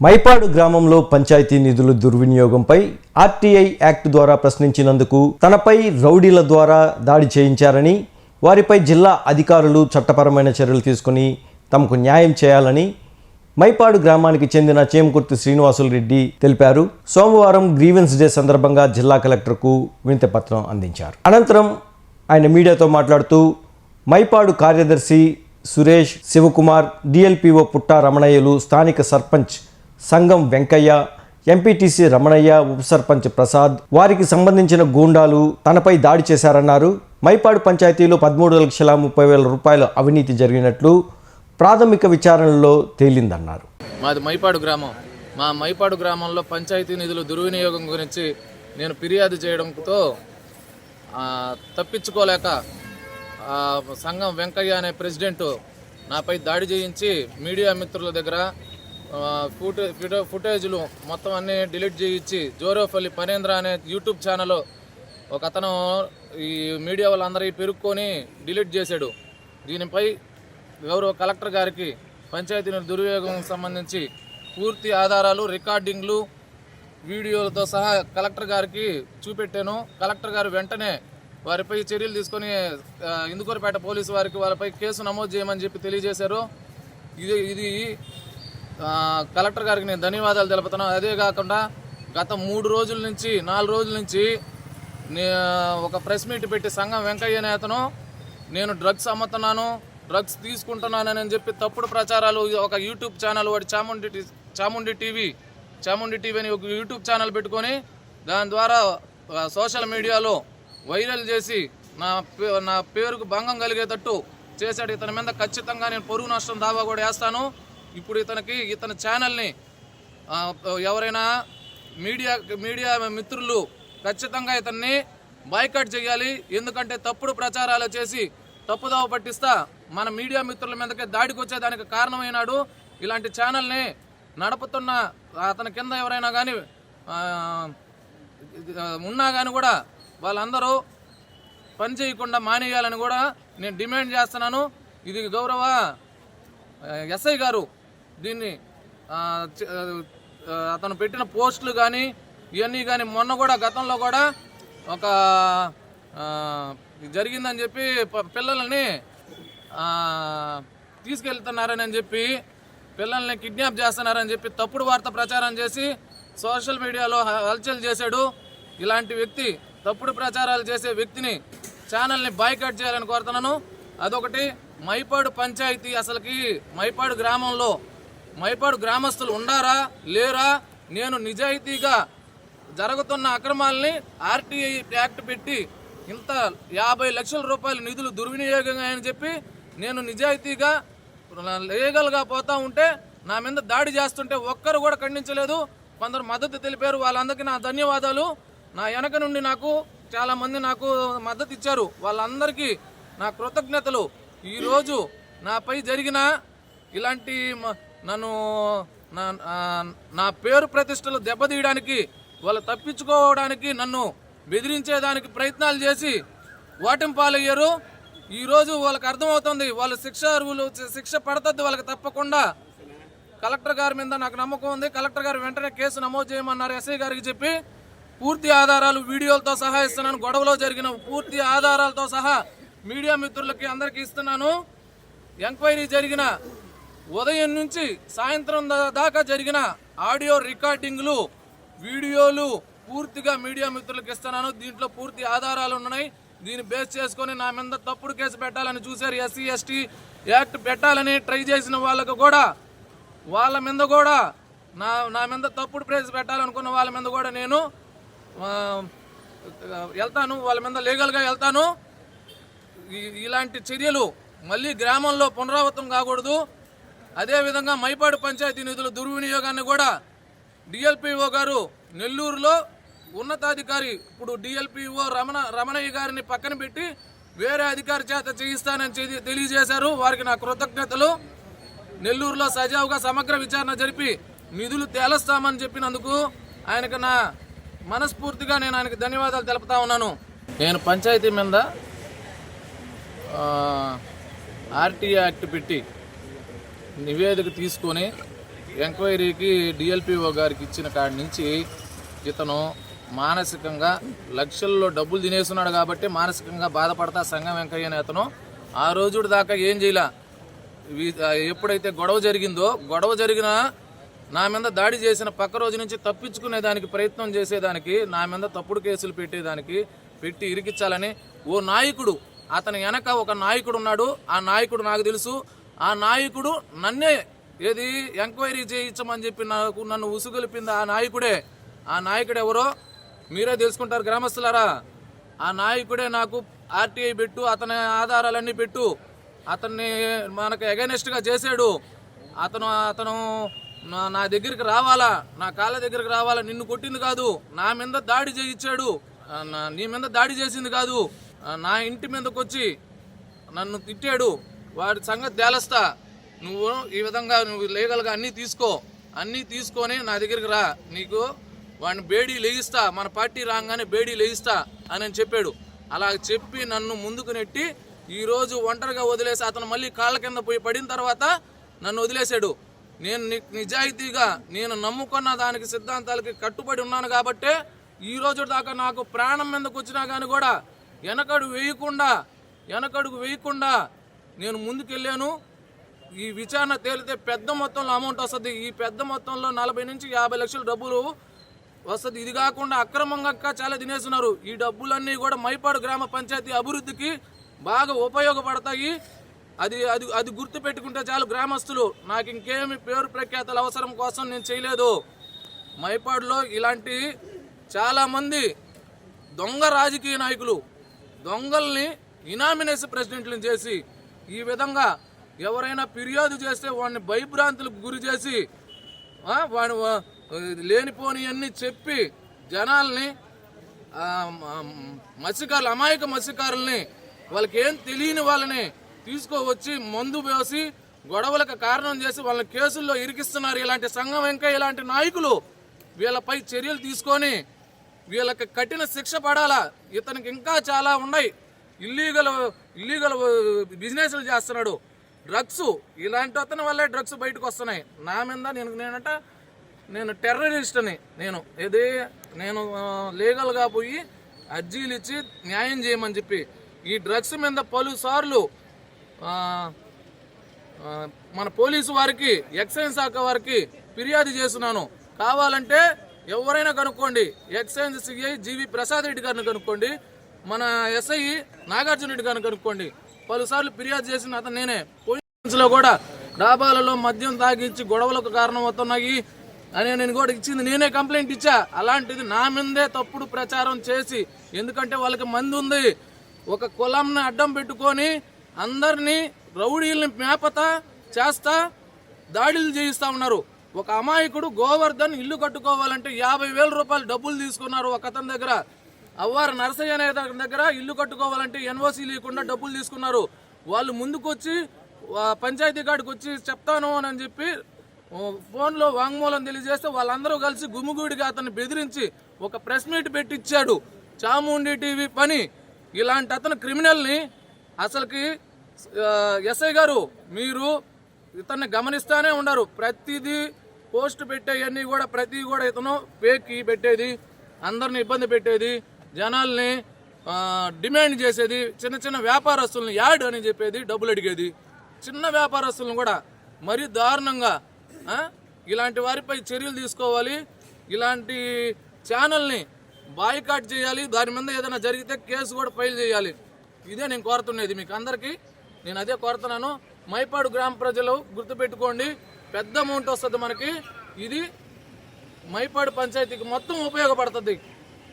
మైపాడు గ్రామంలో పంచాయతీ నిధుల దుర్వినియోగంపై RTI act ద్వారా ప్రశ్నించినందుకు తనపై రౌడీల ద్వారా దాడి చేయించారని వారిపై జిల్లా అధికారులు చట్టపరమైన చర్యలు తీసుకుని తమకు న్యాయం చేయాలని మైపాడు గ్రామానికి చెందిన చేమకుర్తి శ్రీనివాసులు రెడ్డి తెలిపారు. సోమవారం గ్రీవెన్స్ డే సందర్భంగా జిల్లా కలెక్టర్కు వినతిపత్రం అందించారు. అనంతరం ఆయన మీడియాతో మాట్లాడుతూ మైపాడు కార్యదర్శి సురేష్ శివకుమార్ డిఎల్పిఓ పుట్ట రమణయ్యలు స్థానిక సర్పంచ్ సంఘం వెంకయ్య ఎంపీటీసీ రమణయ్య ఉప సర్పంచ్ ప్రసాద్ వారికి సంబంధించిన గూండాలు తనపై దాడి చేశారన్నారు. మైపాడు పంచాయతీలో పదమూడు లక్షల ముప్పై వేల రూపాయల అవినీతి జరిగినట్లు ప్రాథమిక విచారణలో తేలిందన్నారు. మాది మైపాడు గ్రామం. మా మైపాడు గ్రామంలో పంచాయతీ నిధులు దుర్వినియోగం గురించి నేను ఫిర్యాదు చేయడంతో తప్పించుకోలేక సంఘం వెంకయ్య అనే ప్రెసిడెంట్ నాపై దాడి చేయించి మీడియా మిత్రుల దగ్గర ఫుటే ఫుటే ఫుటేజ్లు మొత్తం అన్నీ డిలీట్ చేయించి జోరోపల్లి పనేంద్ర అనే యూట్యూబ్ ఛానల్ ఒక అతను ఈ మీడియా వాళ్ళందరికీ పెరుక్కొని డిలీట్ చేశాడు. దీనిపై గౌరవ కలెక్టర్ గారికి పంచాయతీ దుర్వినియోగం సంబంధించి పూర్తి ఆధారాలు రికార్డింగ్లు వీడియోలతో సహా కలెక్టర్ గారికి చూపెట్టాను. కలెక్టర్ గారు వెంటనే వారిపై చర్యలు తీసుకొని ఆ, ఇందుకూరుపేట పోలీసు వారికి వారిపై కేసు నమోదు చేయమని చెప్పి తెలియజేశారు. ఇది ఇది కలెక్టర్ గారికి నేను ధన్యవాదాలు తెలుపుతున్నాను అదే కాకుండా గత మూడు రోజుల నుంచి నాలుగు రోజుల నుంచి నే ఒక ప్రెస్ మీట్ పెట్టి సంఘం వెంకయ్య నేతను నేను డ్రగ్స్ అమ్ముతున్నాను డ్రగ్స్ తీసుకుంటున్నానని చెప్పి తప్పుడు ప్రచారాలు ఒక యూట్యూబ్ ఛానల్ వాడి చాముండి చాముండి టీవీ చాముండి టీవీ అని ఒక యూట్యూబ్ ఛానల్ పెట్టుకొని దాని ద్వారా సోషల్ మీడియాలో వైరల్ చేసి నా పే- నా పేరుకు భంగం కలిగేటట్టు చేశాడు. ఇతని మీద ఖచ్చితంగా నేను పొరుగు నష్టం దావా కూడా వేస్తాను. ఇప్పుడు ఇతనికి ఇతని ఛానల్ని ఎవరైనా మీడియా మీడియా మిత్రులు ఖచ్చితంగా ఇతన్ని బాయ్కట్ చేయాలి. ఎందుకంటే తప్పుడు ప్రచారాలు చేసి తప్పుదావ పట్టిస్తా మన మీడియా మిత్రుల మీదకే దాడికి వచ్చేదానికి కారణమైనాడు. ఇలాంటి ఛానల్ని నడుపుతున్న అతని కింద ఎవరైనా కానీ ఉన్నా కానీ కూడా వాళ్ళందరూ పని చేయకుండా మానేయాలని కూడా నేను డిమాండ్ చేస్తున్నాను. ఇది గౌరవ ఎస్ఐ గారు దీన్ని అతను పెట్టిన పోస్టులు కానీ ఇవన్నీ కానీ మొన్న కూడా గతంలో కూడా ఒక జరిగిందని చెప్పి పిల్లల్ని తీసుకెళ్తున్నారని చెప్పి పిల్లల్ని కిడ్నాప్ చేస్తున్నారని చెప్పి తప్పుడు వార్త ప్రచారం చేసి సోషల్ మీడియాలో హల్చల్ చేశాడు. ఇలాంటి వ్యక్తి తప్పుడు ప్రచారాలు చేసే వ్యక్తిని ఛానల్ని బాయ్కట్ చేయాలని కోరుతున్నాను. అదొకటి. మైపాడు పంచాయతీ అసలుకి మైపాడు గ్రామంలో మైపాడు గ్రామస్తులు ఉండారా లేరా? నేను నిజాయితీగా జరుగుతున్న అక్రమాలని ఆర్టీఐ యాక్ట్ పెట్టి ఇంత యాభై లక్షల రూపాయల నిధులు దుర్వినియోగంగా అని చెప్పి నేను నిజాయితీగా లీగల్గా పోతా ఉంటే నా మీద దాడి చేస్తుంటే ఒక్కరు కూడా ఖండించలేదు. కొందరు మద్దతు తెలిపారు. వాళ్ళందరికీ నా ధన్యవాదాలు. నా వెనక నుండి నాకు చాలామంది నాకు మద్దతు ఇచ్చారు. వాళ్ళందరికీ నా కృతజ్ఞతలు. ఈరోజు నాపై జరిగిన ఇలాంటి మ- నన్ను నా నా పేరు ప్రతిష్టలు దెబ్బతీయడానికి వాళ్ళు తప్పించుకోవడానికి నన్ను బెదిరించేదానికి ప్రయత్నాలు చేసి ఓటమి పాలయ్యారు. ఈరోజు వాళ్ళకి అర్థమవుతుంది వాళ్ళు శిక్ష అరువులు శిక్ష పడుతుంది వాళ్ళకి తప్పకుండా. కలెక్టర్ గారి మీద నాకు నమ్మకం ఉంది. కలెక్టర్ గారు వెంటనే కేసు నమోదు చేయమన్నారు ఎస్ఐ గారికి చెప్పి పూర్తి ఆధారాలు వీడియోలతో సహా ఇస్తున్నాను. గొడవలో జరిగిన పూర్తి ఆధారాలతో సహా మీడియా మిత్రులకి అందరికీ ఇస్తున్నాను. ఎంక్వైరీ జరిగిన ఉదయం నుంచి సాయంత్రం దాకా జరిగిన ఆడియో రికార్డింగ్లు వీడియోలు పూర్తిగా మీడియా మిత్రులకు ఇస్తున్నాను. దీంట్లో పూర్తి ఆధారాలు ఉన్నాయి. దీన్ని బేస్ చేసుకొని నా మీద తప్పుడు కేసు పెట్టాలని చూశారు ఎస్సీ ఎస్టీ యాక్ట్ పెట్టాలని ట్రై చేసిన వాళ్ళకు కూడా వాళ్ళ మీద కూడా నా నా మీద తప్పుడు ప్రైజ్ పెట్టాలనుకున్న వాళ్ళ మీద కూడా నేను వెళ్తాను. వాళ్ళ మీద లీగల్గా వెళ్తాను. ఇలాంటి చర్యలు మళ్ళీ గ్రామంలో పునరావృతం కాకూడదు. అదేవిధంగా మైపాడు పంచాయతీ నిధుల దుర్వినియోగాన్ని కూడా డిఎల్పిఓ గారు నెల్లూరులో ఉన్నతాధికారి ఇప్పుడు డిఎల్పిఓ రమణ రమణయ్య గారిని పక్కన పెట్టి వేరే అధికారి చేత చేయిస్తానని తెలియజేశారు. వారికి నా కృతజ్ఞతలు. నెల్లూరులో సజావుగా సమగ్ర విచారణ జరిపి నిధులు తేలస్తామని చెప్పినందుకు ఆయనకు నా మనస్ఫూర్తిగా నేను ఆయనకు ధన్యవాదాలు తెలుపుతా ఉన్నాను. నేను పంచాయతీ మీద ఆర్టీ యాక్ట్ పెట్టి నివేదిక తీసుకొని ఎంక్వైరీకి డిఎల్పిఓ గారికి ఇచ్చిన కాడి నుంచి ఇతను మానసికంగా లక్షల్లో డబ్బులు తినేస్తున్నాడు కాబట్టి మానసికంగా బాధపడతా సంఘం వెంకయ్య అనే అతను ఆ రోజు దాకా ఏం చేయలే. ఎప్పుడైతే గొడవ జరిగిందో గొడవ జరిగిన నా మీద దాడి చేసిన పక్క రోజు నుంచి తప్పించుకునే దానికి ప్రయత్నం చేసేదానికి నా మీద తప్పుడు కేసులు పెట్టేదానికి పెట్టి ఇరికిచ్చాలని ఓ నాయకుడు అతని వెనక ఒక నాయకుడు ఉన్నాడు. ఆ నాయకుడు నాకు తెలుసు ఆ నాయకుడు నన్నే ఏది ఎంక్వైరీ చేయించమని చెప్పి నాకు నన్ను ఉసుగొలిపింది ఆ నాయకుడే. ఆ నాయకుడు ఎవరో మీరే తెలుసుకుంటారు గ్రామస్తులారా. ఆ నాయకుడే నాకు ఆర్టీఐ పెట్టు అతని ఆధారాలన్నీ పెట్టు. అతన్ని మనకు ఎగనెస్ట్గా చేశాడు. అతను అతను నా- దగ్గరికి రావాలా? నా కాళ్ళ దగ్గరికి రావాలా? నిన్ను కొట్టింది కాదు. నా మీద దాడి చేయించాడు. నీ మీద దాడి చేసింది కాదు. నా ఇంటి మీదకి వచ్చి నన్ను తిట్టాడు. వాడి సంగతి తేలస్తా. నువ్వు ఈ విధంగా నువ్వు లీగల్గా అన్నీ తీసుకో. అన్నీ తీసుకొని నా దగ్గరికి రా. నీకు వాడిని బేడీ లేగిస్తా. మన పార్టీ రాగానే బేడీ లేగిస్తా అని అని చెప్పాడు. అలా చెప్పి నన్ను ముందుకు నెట్టి ఈరోజు ఒంటరిగా వదిలేసి అతను మళ్ళీ కాళ్ళ కింద పోయి పడిన తర్వాత నన్ను వదిలేశాడు. నేను ని- నిజాయితీగా నేను నమ్ముకున్న దానికి సిద్ధాంతాలకి కట్టుబడి ఉన్నాను కాబట్టే ఈ రోజు దాకా నాకు ప్రాణం మీదకి వచ్చినా కానీ కూడా వెనకడు వేయకుండా వెనకడుగు వేయకుండా నేను ముందుకెళ్ళాను. ఈ విచారణ తేలితే పెద్ద మొత్తంలో అమౌంట్ వస్తుంది. ఈ పెద్ద మొత్తంలో నలభై నుంచి యాభై లక్షల డబ్బులు వస్తుంది. ఇది కాకుండా అక్రమంగా చాలా తినేస్తున్నారు. ఈ డబ్బులన్నీ కూడా మైపాడు గ్రామ పంచాయతీ అభివృద్ధికి బాగా ఉపయోగపడతాయి. అది అది అది గుర్తు పెట్టుకుంటే చాలు గ్రామస్తులు. నాకు ఇంకేమి పేరు ప్రఖ్యాతల అవసరం కోసం నేను చేయలేదు. మైపాడులో ఇలాంటి చాలామంది దొంగ రాజకీయ నాయకులు దొంగల్ని ఇనామినేషన్ ప్రెసిడెంట్లను చేసి ఈ విధంగా ఎవరైనా ఫిర్యాదు చేస్తే వాడిని భయభ్రాంతులకు గురి చేసి వాడు లేనిపోని అన్ని చెప్పి జనాల్ని మత్స్యకారులు అమాయక మత్స్యకారుల్ని వాళ్ళకి ఏం తెలియని వాళ్ళని తీసుకువచ్చి మందు వేసి గొడవలకు కారణం చేసి వాళ్ళని కేసుల్లో ఇరికిస్తున్నారు. ఇలాంటి సంఘం వెంకయ్య ఇలాంటి నాయకులు వీళ్ళపై చర్యలు తీసుకొని వీళ్ళకి కఠిన శిక్ష పడాలా? ఇతనికి ఇంకా చాలా ఉన్నాయి. ఇల్లీగల్ ఇల్లీగల్ బిజినెస్లు చేస్తున్నాడు. డ్రగ్స్ ఇలాంటి అతని వల్లే డ్రగ్స్ బయటకు వస్తున్నాయి. నా మీద నేను నేనంట నేను టెర్రరిస్ట్ని నేను. ఏది నేను లీగల్గా పోయి అర్జీలు ఇచ్చి న్యాయం చేయమని చెప్పి. ఈ డ్రగ్స్ మీద పలుసార్లు మన పోలీసు వారికి ఎక్సైజ్ శాఖ వారికి ఫిర్యాదు చేస్తున్నాను. కావాలంటే ఎవరైనా కనుక్కోండి. Excise CI GV Prasad Reddy గారిని కనుక్కోండి. మన ఎస్ఐ నాగార్జున రెడ్డి గారిని కనుక్కోండి. పలుసార్లు ఫిర్యాదు చేసిన అతను నేనే. పోలీస్లో కూడా డాబాలలో మద్యం తాగించి గొడవలకు కారణమవుతున్నాయి అని నేను కూడా ఇచ్చింది. నేనే కంప్లైంట్ ఇచ్చా. అలాంటిది నా మీదే తప్పుడు ప్రచారం చేసి ఎందుకంటే వాళ్ళకి మంది ఉంది. ఒక కులంని అడ్డం పెట్టుకొని అందరినీ రౌడీల్ని మేపత చేస్తా దాడులు చేయిస్తా ఉన్నారు. ఒక అమాయకుడు గోవర్ధన్ ఇల్లు కట్టుకోవాలంటే యాభై వేల రూపాయలు డబ్బులు తీసుకున్నారు ఒక అతని దగ్గర. అవ్వారు నరసయ్య అనే దగ్గర ఇల్లు కట్టుకోవాలంటే ఎన్ఓసి లేకుండా డబ్బులు తీసుకున్నారు. వాళ్ళు ముందుకొచ్చి పంచాయతీ కాడికి వచ్చి చెప్తాను అని చెప్పి ఫోన్లో వాంగ్మూలం తెలియజేస్తే వాళ్ళందరూ కలిసి గుమిగూడిగా అతన్ని బెదిరించి ఒక ప్రెస్ మీట్ పెట్టించాడు చాముండి టీవీ పని. ఇలాంటి అతను క్రిమినల్ని అసలుకి ఎస్ఐ గారు మీరు ఇతన్ని గమనిస్తూనే ఉన్నారు ప్రతిదీ పోస్ట్ పెట్టేవన్నీ కూడా ప్రతి కూడా ఇతను ఫేక్ పెట్టేది అందరిని ఇబ్బంది పెట్టేది. జనాల్ని డిమాండ్ చేసేది చిన్న చిన్న వ్యాపారస్తుల్ని యాడ్ అని చెప్పేది డబ్బులు అడిగేది. చిన్న వ్యాపారస్తులను కూడా మరీ దారుణంగా ఇలాంటి వారిపై చర్యలు తీసుకోవాలి. ఇలాంటి ఛానల్ని బాయ్కాట్ చేయాలి. దాని మీద ఏదైనా జరిగితే కేసు కూడా ఫైల్ చేయాలి. ఇదే నేను కోరుతున్నది మీకు అందరికీ. నేను అదే కోరుతున్నాను. మైపాడు గ్రామ ప్రజలు గుర్తుపెట్టుకోండి. పెద్ద అమౌంట్ వస్తుంది మనకి. ఇది మైపాడు పంచాయతీకి మొత్తం ఉపయోగపడుతుంది.